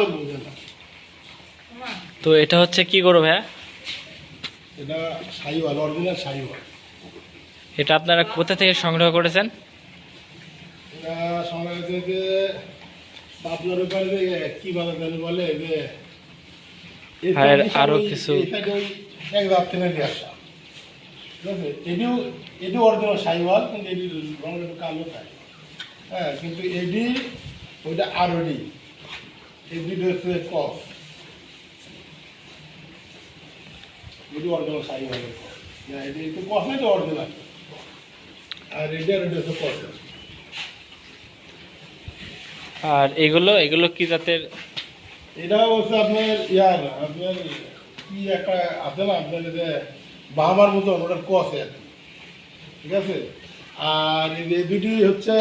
না তো এটা হচ্ছে কি গরু ভাইয়া? এটা শাহিওয়াল অরিজিনাল শাহিওয়াল এটা আপনারা কোথা থেকে সংগ্রহ করেছেন? এটা সমাজ থেকে পাতলার উপরে কি বলে জানি বলে যে এ আরও কিছু- এক রাত থেকে নিয়ে আসা এটিও এটিও অরিজিনাল শাহিওয়াল কিন্তু এটি রঙ একটু কালো থাকে হ্যাঁ কিন্তু এটি ওইটা আর দুটো হচ্ছে কফ এটি অরিজিনাল শাহিওয়ালের কফ না এটি তো কফ না এটা অরিজিনাল আর এটি আর এটি কফ আর এগুলো এগুলো কি জাতের? এটা হচ্ছে আপনার ইয়ার আপনার কি একটা আছে না আপনার যে বাহামার মতো ওটার কস আর ঠিক আছে? আর এই দুটি হচ্ছে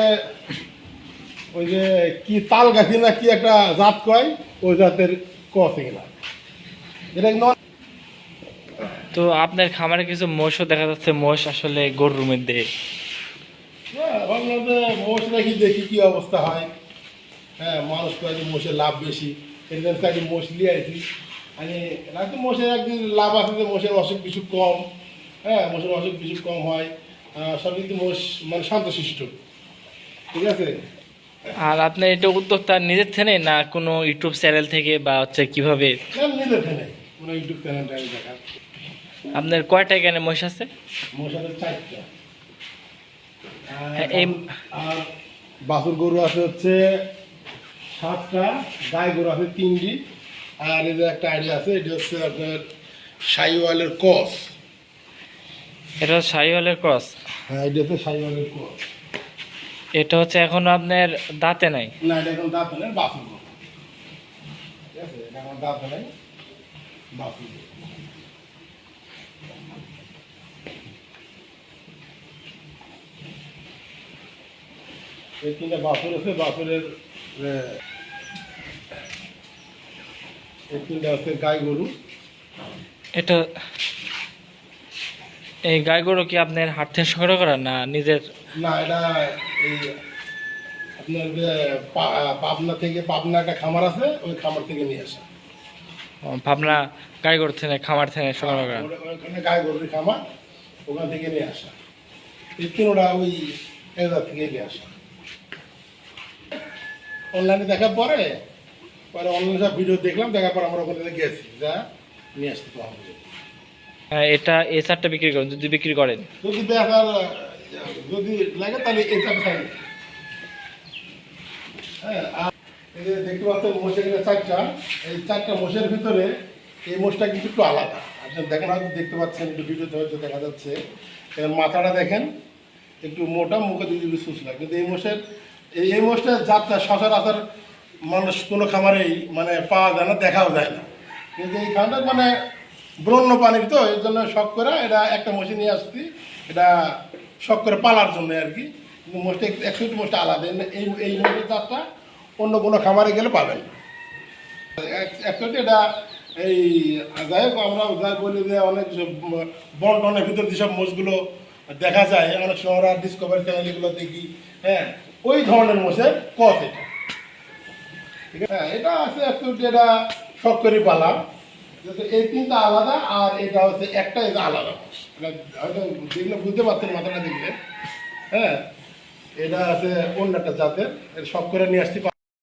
ওই যে কি তাল গাছি না কি একটা জাত কয় ওই জাতের কস এগুলা এটা কিন্তু তো আপনার খামারে কিছু মোষও দেখা যাচ্ছে মোষ আসলে গরুর মধ্যে। হ্যাঁ মোষ নাকি দেখি কি অবস্থা হয়। হ্যাঁ মানুষ কয় যে মোষের লাভ বেশি। এই জন্য তাকে মোষ নিয়ে আইছি। আমি রাখতে মোষের একদিন লাভ আছে যে মোষের অসুখ বিসুখ কম। হ্যাঁ মোষের অসুখ বিসুখ কম হয়। সব কিন্তু মোষ মানে শান্তশিষ্ট। ঠিক আছে? আর আপনার এটা উদ্যোক্তা নিজের থেকে না কোনো ইউটিউব চ্যানেল থেকে বা হচ্ছে কীভাবে? নিজের ফেলে কোনো ইউটিউব চ্যানেলটা আপনার কয়টা এখানে মোষ আছে? হ্যাঁ, বাছুর- গরু আছে হচ্ছে সাতটা গাই গরু আছে তিনটি। আর এই যে একটা আইডিয়া আছে এটা হচ্ছে আপনার সাইওয়ালের কস এটা শাহিওয়ালের ক্রস? হ্যাঁ এটা হচ্ছে সাইওয়ালের কস এটা হচ্ছে এখন আপনার দাঁতে নাই? না এটা এখন দাঁত নেই ঠিক আছে এটা এখন দাঁত নেই এই তিনটা আছে বাছুরের আহ, এই তিনটা হচ্ছে গাই গরু। এটা এই গাই গরু কি আপনার হাট থেকে সংগ্রহ করা না নিজের? না এটা এই আপনার পাবনা থেকে পাবনা একটা খামার আছে ওই খামার থেকে নিয়ে আসা। পাবনা ভাবনা গাই গরু থেকে খামার থেকে সংগ্রহ করা ওখানে গায়ে গরুর খামার ওখান থেকে নিয়ে আসা। এই তিনোটা ওই এলাকা থেকে নিয়ে আসা। অনলাইনে দেখার পরে পরে অনলাইনে সব ভিডিও দেখলাম দেখার পর আমরা ওখানে গেছি যা নিয়ে আসতে হবে হ্যাঁ, এটা এই চারটা বিক্রি করেন যদি বিক্রি করেন। যদি দেখার যদি লাগে তাহলে এই চারটা থাকবে হ্যাঁ আর দেখতে পাচ্ছেন মোষের চারটা এই চারটা মোষের ভিতরে এই মোষটা কিন্তু একটু আলাদা। আপনি দেখেন হয়তো দেখতে পাচ্ছেন একটু ভিডিওতে হয়তো দেখা যাচ্ছে। এখানে মাথাটা দেখেন একটু মোটা মুখে যদি একটু সুসলা কিন্তু এই মোষের এই এই মোষটার জাতটা সচরাচর মানুষ কোনো খামারেই মানে পাওয়া যায় না দেখাও যায় না। কিন্তু এই খামারটা মানে ব্রণ্য পানির তো এর জন্য শখ করে এটা একটা মোষে নিয়ে আসছি। এটা শখ করে পালার জন্য আর কি। মোষটা একশো মোষটা আলাদা। এই- এই মোষের জাতটা অন্য কোনো খামারে গেলে পাবেন। অ্যাকচুয়ালি এটা এই, যাই হোক, আমরা যাই বলি যে অনেক বন টনের ভিতর যেসব মোষগুলো দেখা যায় অনেক সময় আমরা ডিসকভারি চ্যানেলগুলো দেখি। হ্যাঁ ওই ধরনের মোষের কস এটা ঠিক আছে? হ্যাঁ এটা আছে অ্যাকচুয়ালি এটা শখ করে পালা। এই তিনটা আলাদা আর এটা হচ্ছে একটা এটা আলাদা। হয়তো দেখলে বুঝতে পারছেন মাথাটা দেখলে। হ্যাঁ এটা আছে অন্য একটা জাতের সব করে নিয়ে আসতে